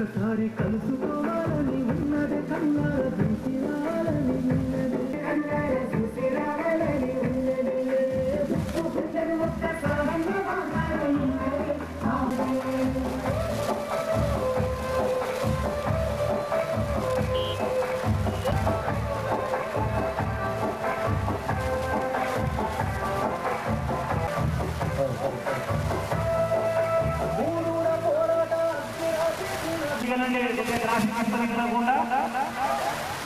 ఒక్కసారి కలుసుకోవాలని ఉన్నది కన్నార దించినా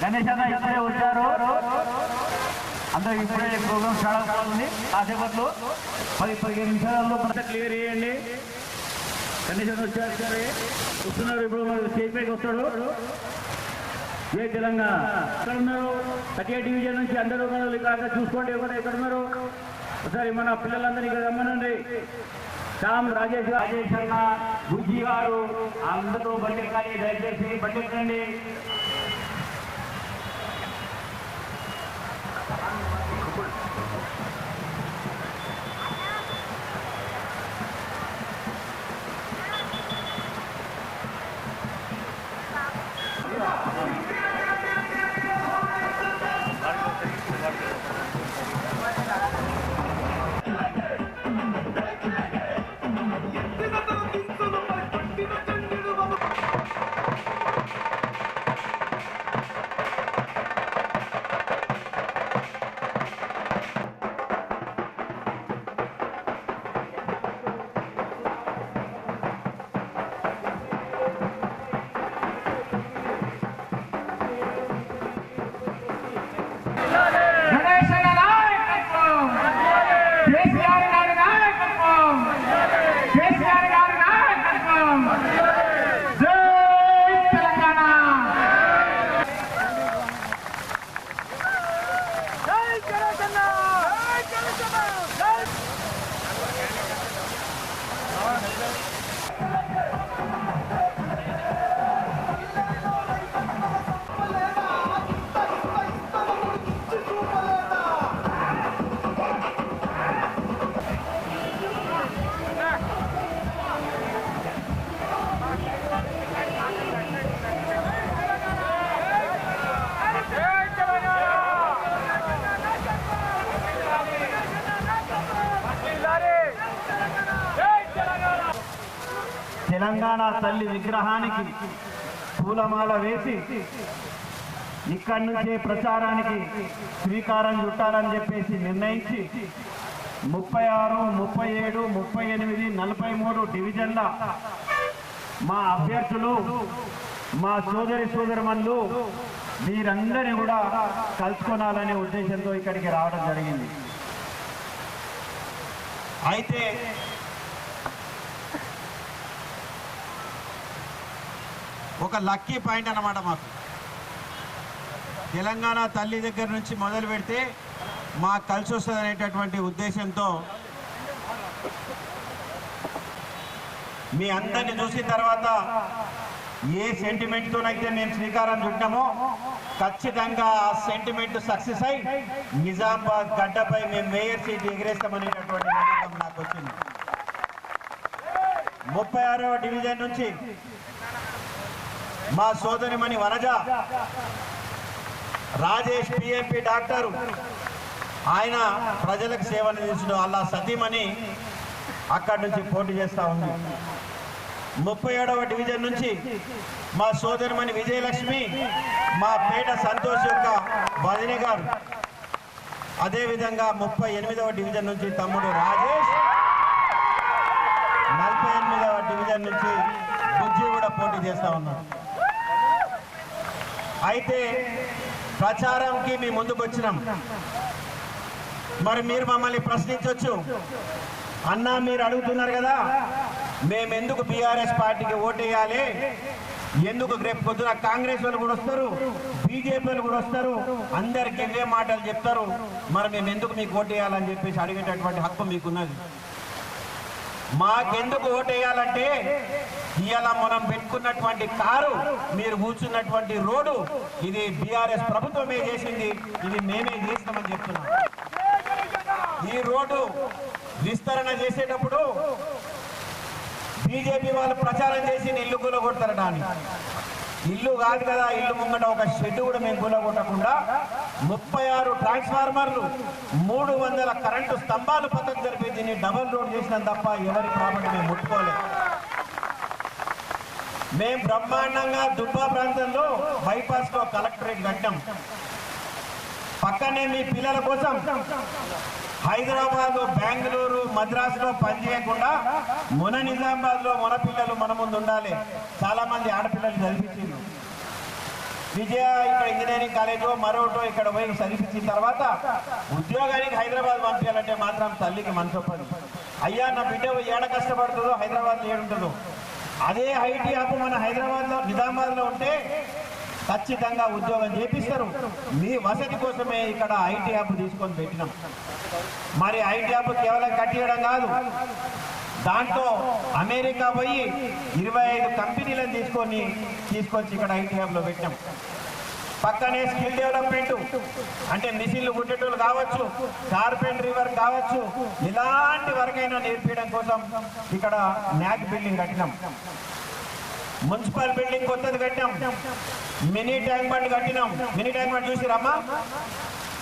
గణేష్ అన్న ఇప్పుడే వచ్చారు. అందరూ ఇప్పుడే ప్రోగ్రామ్ స్టార్ట్ అవుతుంది. కాసేపట్లో పది పదిహేను నిమిషాలలో క్లియర్ చేయండి. గణేష్ అన్న వచ్చారు సరే. వస్తున్నారు ఇప్పుడు మరి స్టేజ్ పైకి వస్తాడు. ఏ తెలంగాణ. ఎక్కడ ఉన్నారు? థర్టీ ఎయిట్ డివిజన్ నుంచి అందరూ ఉన్నారు. ఇక్కడ చూసుకోండి ఎవరు ఎక్కడ ఉన్నారు? ఒకసారి మన పిల్లలందరినీ ఇక్కడ రమ్మనండి. శ్యామ్ రాజేష్ రాజేష్ అన్న బుజ్జి గారు అందరూ బండి కానీ దయచేసి బండి తెలంగాణ తల్లి విగ్రహానికి పూలమాల వేసి ఇక్కడి నుంచే ప్రచారానికి శ్రీకారం చుట్టాలని చెప్పేసి నిర్ణయించి ముప్పై ఆరు ముప్పై ఏడు ముప్పై ఎనిమిది నలభై మూడు డివిజన్ల మా అభ్యర్థులు మా సోదరి సోదరుమన్లు మీరందరినీ కూడా కలుసుకొనాలనే ఉద్దేశంతో ఇక్కడికి రావడం జరిగింది. అయితే ఒక లక్కీ పాయింట్ అన్నమాట మాకు. తెలంగాణ తల్లి దగ్గర నుంచి మొదలు పెడితే మాకు కలిసి వస్తుంది అనేటటువంటి ఉద్దేశంతో మీ అందరిని చూసిన తర్వాత ఏ సెంటిమెంట్తోనైతే మేము శ్రీకారం చుట్టామో ఖచ్చితంగా ఆ సెంటిమెంట్ సక్సెస్ అయి నిజామాబాద్ గడ్డపై మేము మేయర్ సీట్ ఎగిరేస్తామనేటటువంటి నమ్మకం నాకు వచ్చింది. ముప్పై ఆరవ డివిజన్ నుంచి మా సోదరిమణి వనజ రాజేష్ పిఎంపి డాక్టరు. ఆయన ప్రజలకు సేవలు చేసిన అలా సతీమణి అక్కడి నుంచి పోటీ చేస్తూ ఉంది. ముప్పై ఏడవ డివిజన్ నుంచి మా సోదరిమణి విజయలక్ష్మి మా పేట సంతోష్ యొక్క వదిన గారు. అదేవిధంగా ముప్పై ఎనిమిదవ డివిజన్ నుంచి తమ్ముడు రాజేష్ నలభై ఎనిమిదవ డివిజన్ నుంచి బుజ్జి కూడా పోటీ చేస్తూ ఉన్నారు. అయితే ప్రచారంకి మీ ముందుకు వచ్చినాం. మరి మీరు మమ్మల్ని ప్రశ్నించవచ్చు అన్నా మీరు అడుగుతున్నారు కదా మేము ఎందుకు బీఆర్ఎస్ పార్టీకి ఓటేయాలి? ఎందుకు రేపు పొద్దున కాంగ్రెస్ వాళ్ళు కూడా వస్తారు బీజేపీ వాళ్ళు కూడా వస్తారు అందరికి ఇవే మాటలు చెప్తారు. మరి మేము ఎందుకు మీకు ఓటేయాలని చెప్పేసి అడిగేటటువంటి హక్కు మీకున్నది. మాకెందుకు ఓటేయాలంటే ఇవాళ మనం పెట్టుకున్నటువంటి కారు మీరు కూర్చున్నటువంటి రోడ్డు ఇది బీఆర్ఎస్ ప్రభుత్వమే చేసింది ఇది మేమే చేసినామని చెప్తున్నాం. ఈ రోడ్డు విస్తరణ చేసేటప్పుడు బీజేపీ వాళ్ళు ప్రచారం చేసి ఇల్లు కూలగొడతారట అని. ఇల్లు కాదు కదా ఇల్లు ముంగట ఒక షెడ్ కూడా మేము కూలగొట్టకుండా ముప్పై ఆరు ట్రాన్స్ఫార్మర్లు మూడు వందల కరెంటు స్తంభాలు పక్కకు జరిపి దీన్ని డబల్ రోడ్ చేసినాం తప్ప ఎవరి ప్రాపర్టీ మేము ముట్టుకోలేదు. మేము బ్రహ్మాండంగా దుబ్బా ప్రాంతంలో బైపాస్లో కలెక్టరేట్ కట్టాం. పక్కనే మీ పిల్లల కోసం హైదరాబాద్ బెంగళూరు మద్రాసులో పనిచేయకుండా మొన నిజామాబాద్లో మన పిల్లలు మన ముందు ఉండాలి. చాలా మంది ఆడపిల్లలు చదివించింది విజయ ఇక్కడ ఇంజనీరింగ్ కాలేజో మరోటో ఇక్కడ పోయి చదివించిన తర్వాత ఉద్యోగానికి హైదరాబాద్ పంపించాలంటే మాత్రం తల్లికి మనసొప్పదు. అయ్యా నా బిడ్డ ఏడ కష్టపడుతుందో హైదరాబాద్ ఏడుంటుందో. అదే ఐటీ హబ్ మన హైదరాబాద్లో నిజామాబాద్లో ఉంటే ఖచ్చితంగా ఉద్యోగం చేపిస్తారు. మీ వసతి కోసమే ఇక్కడ ఐటీ హబ్ తీసుకొని పెట్టినాం. మరి ఐటీ హబ్ కేవలం కట్టియడం కాదు దాంట్లో అమెరికా పోయి ఇరవై ఐదు కంపెనీలను తీసుకొని తీసుకొచ్చి ఇక్కడ ఐటీ హబ్లో పెట్టాం పక్కనే స్కిల్ డెవలప్మెంట్. అంటే మిషన్లు కుట్టేటోళ్ళు కావచ్చు కార్పెంటరీ వర్క్ కావచ్చు ఇలాంటి వర్క్ అయినా నేర్పించడం కోసం ఇక్కడ న్యాక్ బిల్డింగ్ కట్టినాం. మున్సిపల్ బిల్డింగ్ కొత్తది కట్టినాం. మినీ ట్యాంక్ బండ్ కట్టినాం. మినీ ట్యాంక్ బండ్ చూసిరమ్మా?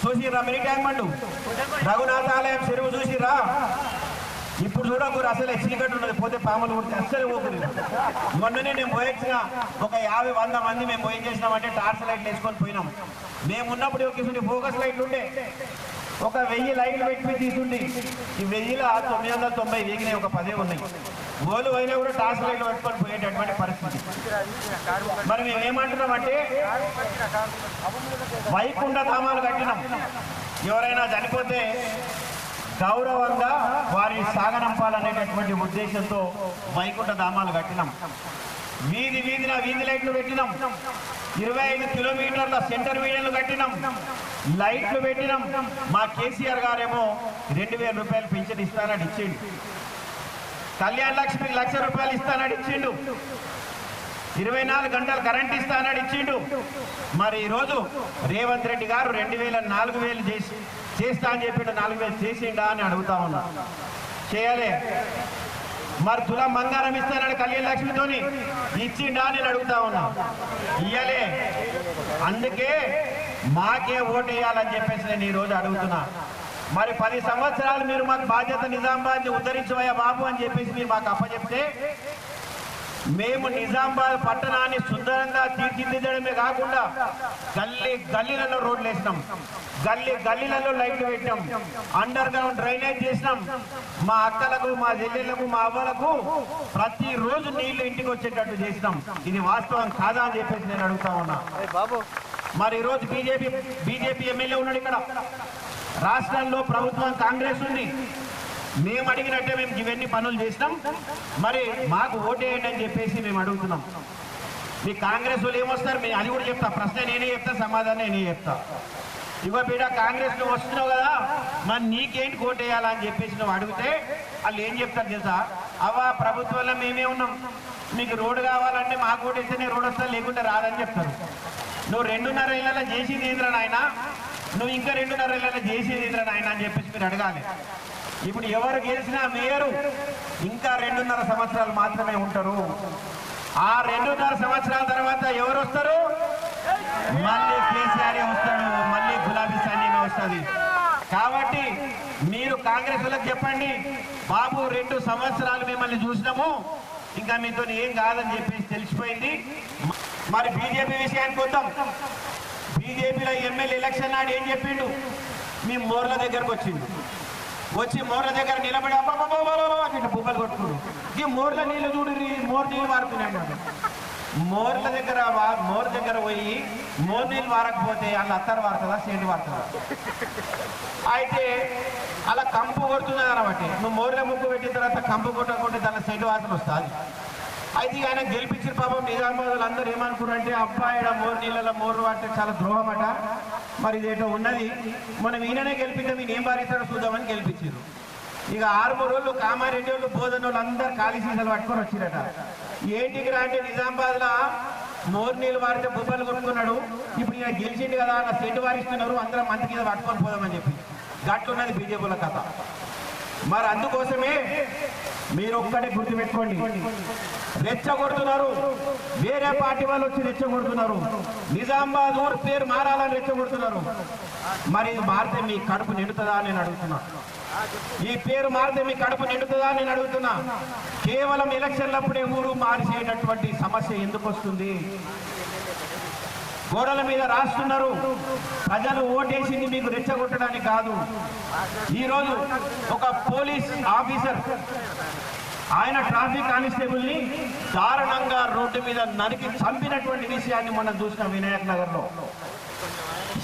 చూసిరా మినీ ట్యాంక్ బండ్? రఘునాథ ఆలయం చెరువు చూసిరా ఇప్పుడు చూడకూరు అసలే చీకటి ఉన్నది. పోతే పాములు కుడితే అస్సలు పోకూరు మొన్ననే నేను పోయొచ్చిన ఒక యాభై వంద మంది మేము పోయి చేసినామంటే టార్చ్ లైట్లు వేసుకొని పోయినాం. మేము ఉన్నప్పుడు ఒక ఫోకస్ లైట్లు ఉండే. ఒక వెయ్యి లైట్లు పెట్టి తీసుండి ఈ వెయ్యిల తొమ్మిది వందల తొంభై వేగినాయి ఒక పదే ఉన్నాయి. గోలు అయినా కూడా టార్చ్ లైట్లు పెట్టుకొని పోయేటటువంటి పరిస్థితి. మరి మేము ఏమంటున్నామంటే వైకుంఠ ధామాలు కట్టినాం. ఎవరైనా చనిపోతే గౌరవంగా వారి సాగనంపాలనేటటువంటి ఉద్దేశంతో వైకుంఠ ధామాలు కట్టినాం. వీధి వీధిన వీధి లైట్లు పెట్టినాం. ఇరవై ఐదు కిలోమీటర్ల సెంటర్ వీడియోలు కట్టినాం. లైట్లు పెట్టినాం. మా కేసీఆర్ గారేమో రెండు వేల రూపాయలు పింఛన్ ఇస్తానని ఇచ్చిండు. కళ్యాణ లక్ష్మి లక్ష రూపాయలు ఇస్తానని ఇచ్చిండు. ఇరవై నాలుగు గంటలు కరెంట్ ఇస్తానని ఇచ్చిండు. మరి ఈరోజు రేవంత్ రెడ్డి గారు రెండు వేల నాలుగు వేలు చేసి చేస్తా అని చెప్పిండు నాలుగు వేలు చేసిండా అని అడుగుతా ఉన్నా. చేయలే. మరి తులం బంగారం ఇస్తానని కళ్యాణ్ లక్ష్మితోని ఇచ్చిండా అని నేను అడుగుతా ఉన్నా. ఇయ్యలే. అందుకే మాకే ఓటు వేయాలని చెప్పేసి నేను ఈ రోజు అడుగుతున్నా. మరి పది సంవత్సరాలు మీరు మాకు బాధ్యత నిజామాబాద్ ఉద్ధరించవయ్యా బాబు అని చెప్పేసి మీరు మాకు అప్పచెప్తే మేము నిజామాబాద్ పట్టణాన్ని సుందరంగా తీర్చిదిద్దడమే కాకుండా గల్లీ గల్లీలలో రోడ్లు వేసినాం. గల్లీ గల్లీలలో లైట్లు పెట్టాం అండర్ గ్రౌండ్ డ్రైనేజ్ చేసినాం. మా అక్కలకు మా చెల్లెళ్ళకు మా అవ్వలకు ప్రతిరోజు నీళ్ళు ఇంటికి వచ్చేటట్టు చేసినాం. ఇది వాస్తవం కాదా అని చెప్పేసి నేను అడుగుతా ఉన్నా. మరి ఈరోజు బీజేపీ బీజేపీ ఎమ్మెల్యే ఉన్నాడు ఇక్కడ. రాష్ట్రంలో ప్రభుత్వం కాంగ్రెస్ ఉంది. మేము అడిగినట్టే మేము ఇవన్నీ పనులు చేసినాం. మరి మాకు ఓటేయండి అని చెప్పేసి మేము అడుగుతున్నాం. మీ కాంగ్రెస్ వాళ్ళు ఏమొస్తారు? మీ అది కూడా చెప్తా. ప్రశ్న నేనే చెప్తా సమాధానం నేనే చెప్తా. ఇవ్వ బిడ్డ కాంగ్రెస్ నువ్వు వస్తున్నావు కదా మరి నీకేంటి కోటేయాలని చెప్పేసి నువ్వు అడిగితే వాళ్ళు ఏం చెప్తారు తెలుసా? అవ్వ ప్రభుత్వంలో మేమే ఉన్నాం. మీకు రోడ్డు కావాలంటే మాకు ఓటేస్తేనే రోడ్ వస్తా లేకుంటే రాదని చెప్తారు. నువ్వు రెండున్నర ఏళ్ళలో చేసింది ఏంద్రా నాయన? నువ్వు ఇంకా రెండున్నర ఏళ్ళలో చేసేది ఏంద్రా నాయన అని చెప్పేసి మీరు అడగాలి. ఇప్పుడు ఎవరు గెలిచినా మేయరు ఇంకా రెండున్నర సంవత్సరాలు మాత్రమే ఉంటారు. ఆ రెండున్నర సంవత్సరాల తర్వాత ఎవరు వస్తారు? మళ్ళీ కేసీఆర్ వస్తాడు మళ్ళీ గులాబీ సంజీమే వస్తుంది. కాబట్టి మీరు కాంగ్రెస్ వాళ్ళకి చెప్పండి బాబు రెండు సంవత్సరాలు మిమ్మల్ని చూసినాము ఇంకా మీతో ఏం కాదని చెప్పేసి తెలిసిపోయింది. మరి బీజేపీ విషయానికి వద్దాం. బీజేపీలో ఎమ్మెల్యే ఎలక్షన్ నాడు ఏం చెప్పిండు? మీ మోర్ల దగ్గరకు వచ్చింది వచ్చి మోర్ల దగ్గర నిలబడి అబ్బబ్బబ్బబ్బబ్బ అని బుబ్బలు కొట్టుకుడు ఈ మోర్ల నీళ్ళు చూడు మోర్ నీళ్ళు వారుతున్నాడు మోర్ల దగ్గర మోర్ దగ్గర పోయి మోర్ నీళ్ళు వారకపోతే అలా అత్తరు వారుతుందా సేంటి వారుతుందా అయితే అలా కంపు కొడుతుంది అనమాట నువ్వు మోర్ల ముక్కు పెట్టిన తర్వాత కంపు కొట్టకుంటే దాని సెంటు వాసన వస్తుంది. అయితే ఇక ఆయన గెలిపించిన పాపం నిజామాబాద్ అందరూ ఏమనుకున్నారంటే అబ్బాయి మోరు నీళ్ళలో మోరు వాడితే చాలా ద్రోహం అట మరి ఇదేటో ఉన్నది. మనం ఈయననే గెలిపిద్దాం ఈయన ఏం బారిస్తాడో చూద్దామని గెలిపించారు. ఇక ఆరుమూరు రోజులు కామారెడ్డి వాళ్ళు బోధన వాళ్ళు అందరు ఖాళీ సీసాలు పట్టుకొని వచ్చిరట. ఏంటికి రా అంటే నిజామాబాద్లో మోరు నీళ్ళు వారితే బొబ్బలు కొట్టుకున్నాడు. ఇప్పుడు ఈయన గెలిచిండు కదా అలా సెట్ వారిస్తున్నారు అందరం మంచి కింద పట్టుకొని పోదామని చెప్పి. గట్లున్నది బీజేపీల కథ. మరి అందుకోసమే మీరు ఒక్కటే గుర్తుపెట్టుకోండి. రెచ్చగొడుతున్నారు. వేరే పార్టీ వాళ్ళు వచ్చి రెచ్చగొడుతున్నారు. నిజామాబాద్ ఊరు పేరు మారాలని రెచ్చగొడుతున్నారు. మరి ఇది మారితే మీ కడుపు నిండుతుందా నేను అడుగుతున్నా. ఈ పేరు మారితే మీ కడుపు నిండుతుందా నేను అడుగుతున్నా. కేవలం ఎలక్షన్లప్పుడే ఊరు మార్చేటటువంటి సమస్య ఎందుకు వస్తుంది? గోడల మీద రాస్తున్నారు. ప్రజలు ఓటేసింది మీకు రెచ్చగొట్టడానికి కాదు. ఈరోజు ఒక పోలీస్ ఆఫీసర్ ఆయన ట్రాఫిక్ కానిస్టేబుల్ని దారుణంగా రోడ్డు మీద నరికి చంపినటువంటి విషయాన్ని మనం చూసిన వినాయక్ నగర్లో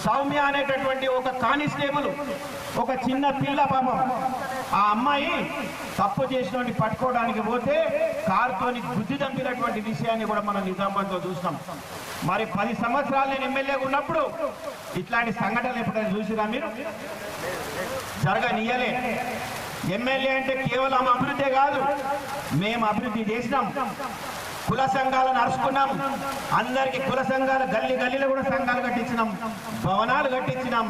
సౌమ్య అనేటటువంటి ఒక కానిస్టేబుల్ ఒక చిన్న పిల్ల పాపం. ఆ అమ్మాయి తప్పు చేసినటువంటి పట్టుకోవడానికి పోతే కారుతోని గుద్ది చంపినటువంటి విషయాన్ని కూడా మనం నిజామాబాద్లో చూసినాం. మరి పది సంవత్సరాలు నేను ఎమ్మెల్యేగా ఉన్నప్పుడు ఇట్లాంటి సంఘటనలు ఎప్పుడైనా చూసిరా మీరు? జరగనియలే. ఎమ్మెల్యే అంటే కేవలం అభివృద్ధి కాదు మేము అభివృద్ధి చేసినాం. కుల సంఘాలు నడుచుకున్నాం. అందరికి కుల సంఘాలు గల్లి గల్లీలో కూడా సంఘాలు కట్టించినాం. భవనాలు కట్టించినాం.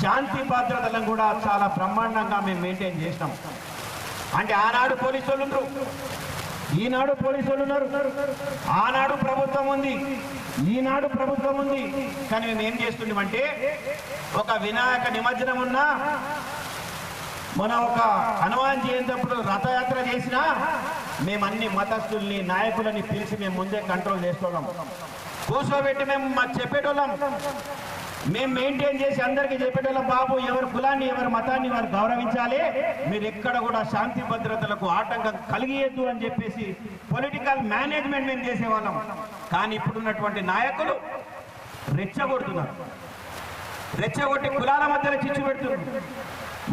శాంతి భద్రతలను కూడా చాలా బ్రహ్మాండంగా మేము మెయింటైన్ చేసినాం. అంటే ఆనాడు పోలీసు వాళ్ళు ఉన్నారు ఈనాడు పోలీసు వాళ్ళు ఉన్నారు. ఆనాడు ప్రభుత్వం ఉంది. ఈనాడు ప్రభుత్వం ఉంది. కానీ మేము ఏం చేస్తున్నామంటే ఒక వినాయక నిమజ్జనం ఉన్నా మన ఒక హనుమాన్ జయంతప్పుడు రథయాత్ర చేసినా మేము అన్ని మతస్థుల్ని నాయకులని పిలిచి మేము ముందే కంట్రోల్ చేసుకోవడం కూర్చోబెట్టి మేము మాకు చెప్పేటోళ్ళం. మేము మెయింటైన్ చేసి అందరికీ చెప్పేటోళ్ళం బాబు ఎవరి కులాన్ని ఎవరి మతాన్ని వారు గౌరవించాలి. మీరు ఎక్కడ కూడా శాంతి భద్రతలకు ఆటంకం కలిగియద్దు అని చెప్పేసి పొలిటికల్ మేనేజ్మెంట్ మేము చేసేవాళ్ళం. కానీ ఇప్పుడున్నటువంటి నాయకులు రెచ్చగొడుతున్నారు. రెచ్చగొట్టి కులాల మధ్యలో చిచ్చు పెడుతున్నారు.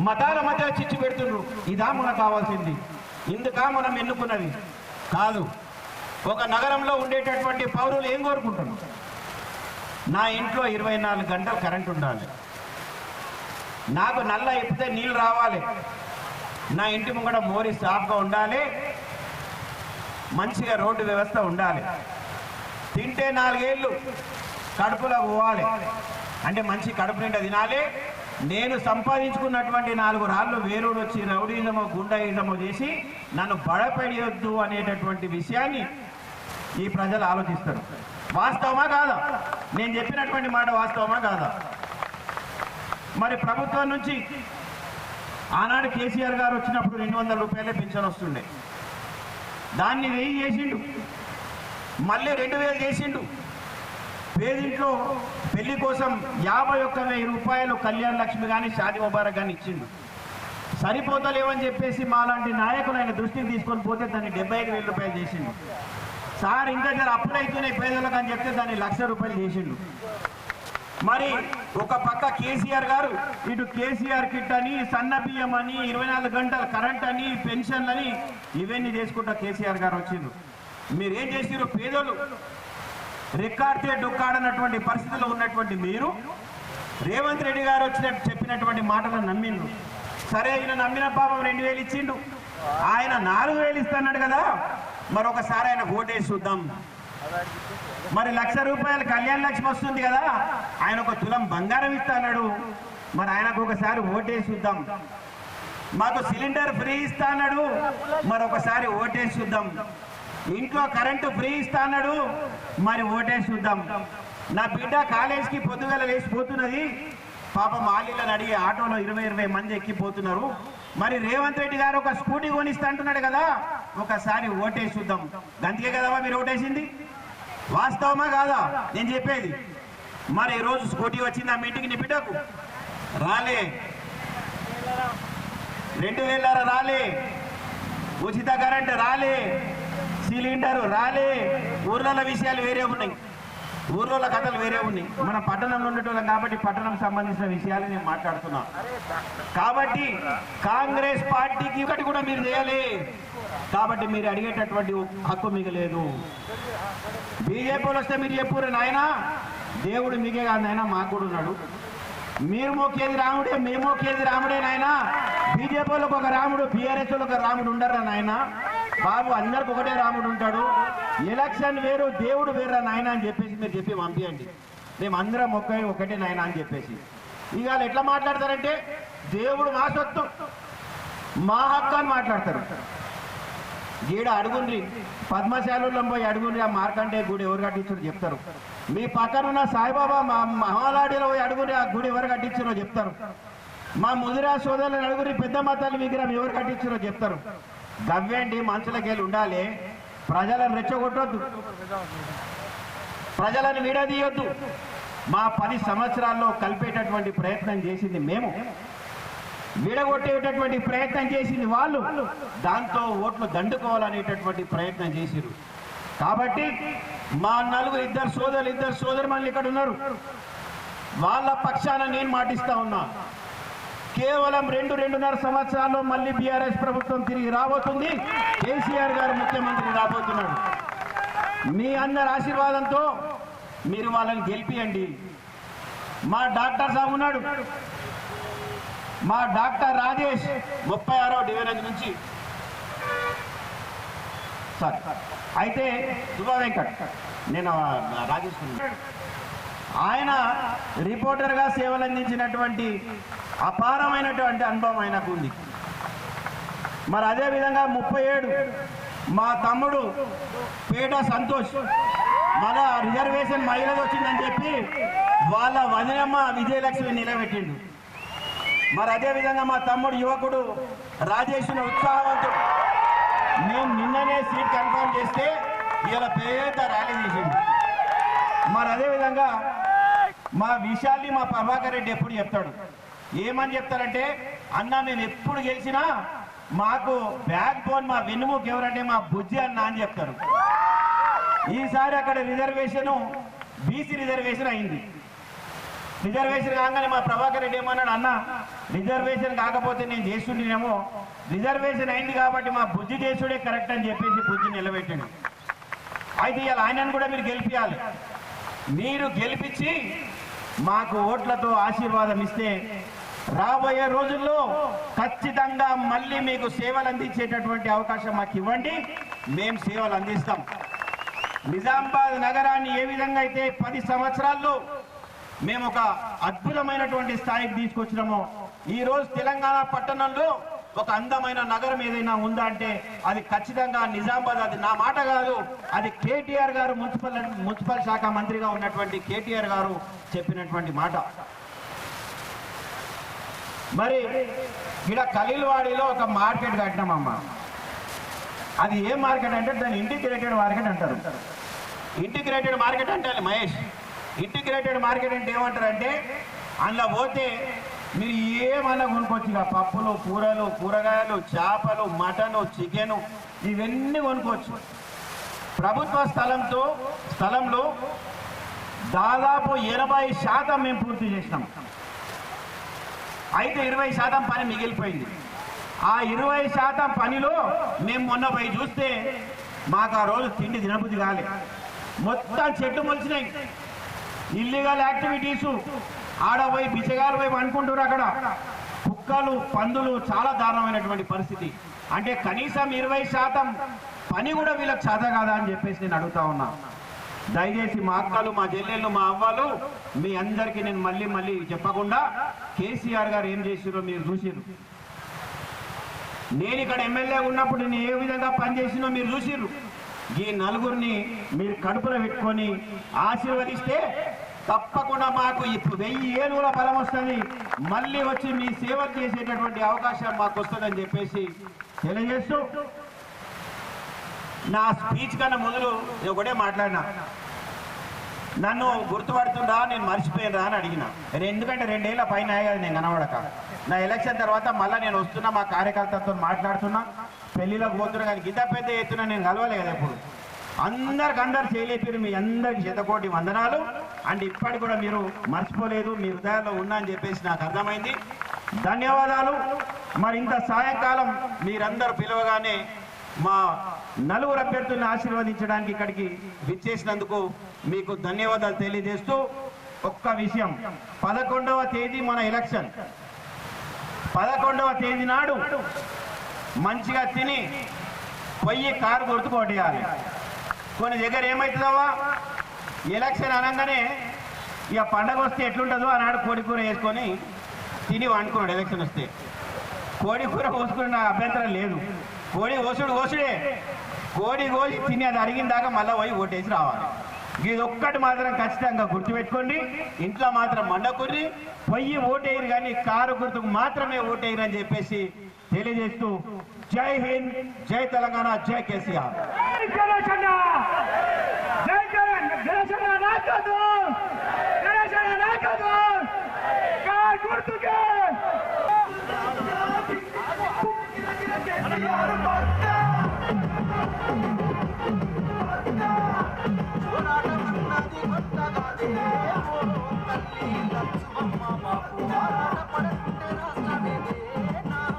మతాల మధ్యలో చిచ్చు పెడుతున్నారు. ఇదా మనకు కావాల్సింది. ఇందుకా మనం ఎన్నుకున్నది? కాదు. ఒక నగరంలో ఉండేటటువంటి పౌరులు ఏం కోరుకుంటున్నారు? నా ఇంట్లో ఇరవై నాలుగు గంటలు కరెంట్ ఉండాలి. నాకు నల్ల ఎప్పితే నీళ్ళు రావాలి. నా ఇంటి ముంగడ మోరి సాఫ్గా ఉండాలి. మంచిగా రోడ్డు వ్యవస్థ ఉండాలి. తింటే నాలుగేళ్ళు కడుపులో పోవాలి. అంటే మంచి కడుపు నిండా తినాలి. నేను సంపాదించుకున్నటువంటి నాలుగు రాళ్ళు వేరుడు వచ్చి రౌడీజమో గుండాయిజమో చేసి నన్ను బడపెడియొద్దు అనేటటువంటి విషయాన్ని ఈ ప్రజలు ఆలోచిస్తారు. వాస్తవమా కాదా? నేను చెప్పినటువంటి మాట వాస్తవమా కాదా? మరి ప్రభుత్వం నుంచి ఆనాడు కేసీఆర్ గారు వచ్చినప్పుడు రెండు వందల రూపాయలే పెన్షన్ వస్తుండే. దాన్ని వెయ్యి చేసిండు. మళ్ళీ రెండు వేలు చేసిండు. పేదింట్లో పెళ్ళి కోసం యాభై ఒక్క వెయ్యి రూపాయలు కళ్యాణ్ లక్ష్మి కానీ షాది ముబారక్ కానీ ఇచ్చిండు. సరిపోతలేవని చెప్పేసి మాలాంటి నాయకులు ఆయన దృష్టికి తీసుకొని పోతే దాన్ని డెబ్బై ఐదు వేల రూపాయలు చేసిండు. సార్ ఇంకా జర అప్పులు అవుతున్నాయి పేదలకు అని చెప్తే దాన్ని లక్ష రూపాయలు చేసిండు. మరి ఒక పక్క కేసీఆర్ గారు ఇటు కేసీఆర్ కిట్ అని సన్న బియ్యం అని ఇరవై నాలుగు గంటల కరెంట్ అని పెన్షన్లని ఇవన్నీ చేసుకుంటా కేసీఆర్ గారు వచ్చిండ్రు మీరు ఏం చేసిరు పేదలు రికార్డితే డుక్కాడనటువంటి పరిస్థితిలో ఉన్నటువంటి మీరు రేవంత్ రెడ్డి గారు వచ్చినట్టు చెప్పినటువంటి మాటలు నమ్మిండు సరే ఈయన నమ్మిన పాపం రెండు వేలు ఇచ్చిండు. ఆయన నాలుగు వేలు ఇస్తున్నాడు కదా. మరొకసారి ఆయన ఓటేసి చూద్దాం. మరి లక్ష రూపాయలు కళ్యాణ లక్ష్మి వస్తుంది కదా. ఆయన ఒక తులం బంగారం ఇస్తాడు మరి ఆయనకు ఒకసారి ఓటేసి చూద్దాం. మాకు సిలిండర్ ఫ్రీ ఇస్తాడు మరొకసారి ఓటే ఓటేసి చూద్దాం. ఇంట్లో కరెంటు ఫ్రీ ఇస్తాడు మరి ఓటేసి చూద్దాం. నా బిడ్డ కాలేజీకి పొద్దుగల లేచిపోతున్నది పాపం ఆలీలను అడిగి ఆటోలో ఇరవై ఇరవై మంది ఎక్కిపోతున్నారు. మరి రేవంత్ రెడ్డి గారు ఒక స్కూటీ కొనిస్తా అంటున్నాడు కదా ఒకసారి ఓటేసి చూద్దాం. గంతికే కదా మీరు ఓటేసింది? వాస్తవమా కాదా? నేను చెప్పేది. మరి ఈరోజు స్కూటీ వచ్చింది ఆ మీటింగ్ నీ బిడ్డకు? రాలే. రెండు వేల రాలే. ఉచిత కరెంట్ రాలే. సిలిండర్ రాలే. ఊర్ల విషయాలు వేరే ఉన్నాయి. ఊర్లో కథలు వేరే ఉన్నాయి. మన పట్టణంలో ఉండేటోళ్ళం కాబట్టి పట్టణం సంబంధించిన విషయాలు నేను మాట్లాడుతున్నా. కాబట్టి కాంగ్రెస్ పార్టీకి ఒకటి కూడా మీరు చేయాలి. కాబట్టి మీరు అడిగేటటువంటి హక్కు మీకు లేదు. బీజేపీలో వస్తే మీరు చెప్పురు నాయన. దేవుడు మీకే కాదు నాయన. మాకు కూడా ఉన్నాడు. మీరు మోకేది రాముడే మేము మోకేది రాముడే నాయన. బీజేపీలకు ఒక రాముడు బీఆర్ఎస్ ఒక రాముడు ఉండరా నాయన? బాబు అందరికి ఒకటే రాముడు ఉంటాడు. ఎలక్షన్ వేరు దేవుడు వేరురా నాయన అని చెప్పేసి మీరు చెప్పి పంపించండి మేము అందరం ఒకే ఒకటే నాయన అని చెప్పేసి. ఇవాళ ఎట్లా మాట్లాడతారంటే దేవుడు మా సొత్తు మా హక్కు అని మాట్లాడతారు. ఈడ అడుగుండ్రి పద్మశాలలో పోయి అడుగుండ్రి ఆ మార్కండే గుడి ఎవరు కట్టించారో చెప్తారు. మీ పక్కన ఉన్న సాయిబాబా మా మహాలాడిలో పోయి అడుగుండ్రి ఆ గుడి ఎవరు కట్టించారో చెప్తారు. మా ముదిరా సోదరులను అడుగురి పెద్ద మతాలు విగ్రహం ఎవరు కట్టించారో చెప్తారు. గవ్వేంటి? మనుషులకి ఉండాలి. ప్రజలను రెచ్చగొట్టొద్దు. ప్రజలను విడదీయొద్దు. మా పది సంవత్సరాల్లో కలిపేటటువంటి ప్రయత్నం చేసింది మేము. విడగొట్టేటటువంటి ప్రయత్నం చేసింది వాళ్ళు. దాంతో ఓట్లు దండుకోవాలనేటటువంటి ప్రయత్నం చేసిరు కాబట్టి మా నలుగురు ఇద్దరు సోదరులు ఇద్దరు సోదరు మళ్ళీ ఇక్కడ ఉన్నారు. వాళ్ళ పక్షాన నేను మాటిస్తా ఉన్నా. కేవలం రెండు రెండున్నర సంవత్సరాల్లో మళ్ళీ బీఆర్ఎస్ ప్రభుత్వం తిరిగి రాబోతుంది. కేసీఆర్ గారు ముఖ్యమంత్రి రాబోతున్నాడు. మీ అందరి ఆశీర్వాదంతో మీరు వాళ్ళని గెలిపియండి. మా డాక్టర్ సాబ్ ఉన్నాడు. మా డాక్టర్ రాజేష్ ముప్పై ఆరో డివిజన్ నుంచి. సార్. అయితే దుబా వెంకట్ నేను రాజేష్ ఉన్నాను. ఆయన రిపోర్టర్గా సేవలు అందించినటువంటి అపారమైనటువంటి అనుభవం ఆయనకు ఉంది. మరి అదే విధంగా ముప్పై ఏడు మా తమ్ముడు పేట సంతోష్ మన రిజర్వేషన్ మహిళలు వచ్చిందని చెప్పి వాళ్ళ వదినమ్మ విజయలక్ష్మి నిలబెట్టిండు. మరి అదే విధంగా మా తమ్ముడు యువకుడు రాజేష్ ఉత్సాహవంతుడు మేము నిన్ననే సీట్ కన్ఫర్మ్ చేస్తే ఇలా పేద ర్యాలీ చేసిండు. మరి అదే విధంగా మా విషయాల్ని మా ప్రభాకర్ రెడ్డి ఎప్పుడు చెప్తాడు? ఏమని చెప్తారంటే అన్న మేము ఎప్పుడు గెలిచినా మాకు బ్యాక్ బోన్ మా వెన్నుముక ఎవరంటే మా బుజ్జి అన్న అని చెప్తారు. ఈసారి అక్కడ రిజర్వేషన్ బీసీ రిజర్వేషన్ అయింది. రిజర్వేషన్ కాగానే మా ప్రభాకర్ రెడ్డి ఏమన్నాడు అన్న రిజర్వేషన్ కాకపోతే నేను చేస్తుండేనేమో రిజర్వేషన్ అయింది కాబట్టి మా బుజ్జి చేసుడే కరెక్ట్ అని చెప్పేసి బుజ్జి నిలబెట్టాడు. అయితే ఇవాళ ఆయనను కూడా మీరు గెలిపించాలి మీరు గెలిపించి మాకు ఓట్లతో ఆశీర్వాదం ఇస్తే రాబోయే రోజుల్లో ఖచ్చితంగా మళ్ళీ మీకు సేవలు అందించేటటువంటి అవకాశం మాకు ఇవ్వండి. మేము సేవలు అందిస్తాం. నిజామాబాద్ నగరాన్ని ఏ విధంగా అయితే పది సంవత్సరాల్లో మేము ఒక అద్భుతమైనటువంటి స్థాయికి తీసుకొచ్చినామో ఈరోజు తెలంగాణ పట్టణంలో ఒక అందమైన నగరం ఏదైనా ఉందా అంటే అది ఖచ్చితంగా నిజామాబాద్ అది నా మాట కాదు. అది కేటీఆర్ గారు మున్సిపల్ మున్సిపల్ శాఖ మంత్రిగా ఉన్నటువంటి కేటీఆర్ గారు చెప్పినటువంటి మాట. మరి ఇక్కడ ఖలీల్వాడిలో ఒక మార్కెట్ కట్టినామమ్మా. అది ఏ మార్కెట్ అంటే దాన్ని ఇంటిగ్రేటెడ్ మార్కెట్ అంటారు. ఇంటిగ్రేటెడ్ మార్కెట్ అంటే అది మహేష్. ఇంటిగ్రేటెడ్ మార్కెట్ అంటే ఏమంటారు అంటే అందులో పోతే మీరు ఏమన్నా కొనుక్కోవచ్చు ఇక పప్పులు కూరలు కూరగాయలు చేపలు మటను చికెను ఇవన్నీ కొనుక్కోవచ్చు. ప్రభుత్వ స్థలంతో స్థలంలో దాదాపు ఎనభై శాతం మేము పూర్తి చేసినాం. అయితే ఇరవై శాతం పని మిగిలిపోయింది. ఆ ఇరవై శాతం పనిలో మేము మొన్న పోయి చూస్తే మాకు ఆ రోజు తిండి తినబుద్ధి కాలే. మొత్తం చెట్టు మొలిచినాయి. ఇల్లీగల్ యాక్టివిటీసు ఆడ పోయి బిచ్చగారు పోయి అనుకుంటున్నారు అక్కడ. కుక్కలు పందులు చాలా దారుణమైనటువంటి పరిస్థితి. అంటే కనీసం ఇరవై శాతం పని కూడా వీళ్ళకి చేత కాదా అని చెప్పేసి నేను అడుగుతా ఉన్నా. దయచేసి మా అక్కలు మా చెల్లెళ్ళు మా అవ్వాలు మీ అందరికీ నేను మళ్ళీ మళ్ళీ చెప్పకుండా కేసీఆర్ గారు ఏం చేసిరో మీరు చూసిరు నేను ఇక్కడ ఎమ్మెల్యే ఉన్నప్పుడు నేను ఏ విధంగా పనిచేసినో మీరు చూసిరు ఈ నలుగురిని మీరు కడుపులో పెట్టుకొని ఆశీర్వదిస్తే తప్పకుండా మాకు ఇప్పుడు వెయ్యి ఏనుగుల బలం వస్తుంది. మళ్ళీ వచ్చి మీ సేవ చేసేటటువంటి అవకాశం మాకు వస్తుందని చెప్పేసి తెలియజేస్తూ నా స్పీచ్ కన్నా మొదలు నేను ఒకటే మాట్లాడినా. నన్ను గుర్తుపడుతుందా? నేను మర్చిపోయినరా అని అడిగిన. నేను ఎందుకంటే రెండేళ్ళ పైన అయ్యాది నేను కనబడక. నా ఎలక్షన్ తర్వాత మళ్ళీ నేను వస్తున్నా మా కార్యకర్తలతో మాట్లాడుతున్నా. పెళ్ళిలోకి పోతున్నా కానీ గిద్ద పెద్ద ఎత్తున నేను కలవలే కదా ఎప్పుడు. అందరికి అందరు చేయలేపారు మీ అందరికి శతకోటి వందనాలు. అండ్ ఇప్పటికి కూడా మీరు మర్చిపోలేదు మీ హృదయాల్లో ఉన్నా అని చెప్పేసి నాకు అర్థమైంది. ధన్యవాదాలు. మరి ఇంత సాయంకాలం మీరందరూ పిలవగానే మా నలుగురు అభ్యర్థులను ఆశీర్వదించడానికి ఇక్కడికి విచ్చేసినందుకు మీకు ధన్యవాదాలు తెలియజేస్తూ ఒక్క విషయం. పదకొండవ తేదీ మన ఎలక్షన్. పదకొండవ తేదీ నాడు మంచిగా తిని పొయ్యి కారు గుర్తు కొన్ని దగ్గర ఏమవుతుందవా ఎలక్షన్ అనగానే ఇక పండగ వస్తే ఎట్లుంటుందో ఆనాడు కోడి కూర వేసుకొని తిని వండుకున్నాడు ఎలక్షన్ వస్తే. కోడి కూర కోసుకునే నాకు అభ్యంతరం లేదు. కోడి కోసుడు కోసుడే. కోడి కోసి తిని అది అరిగిన దాకా మళ్ళీ పోయి ఓటేసి రావాలి. ఇది ఒక్కటి మాత్రం ఖచ్చితంగా గుర్తుపెట్టుకోండి. ఇంట్లో మాత్రం మండకుర్రి పొయ్యి ఓటేయరు కానీ కారు గుర్తుకు మాత్రమే ఓటేయరు అని చెప్పేసి తెలియజేస్తూ జై హింద్ జై తెలంగాణ జై కేసీఆర్. जय कंदो न चवंदो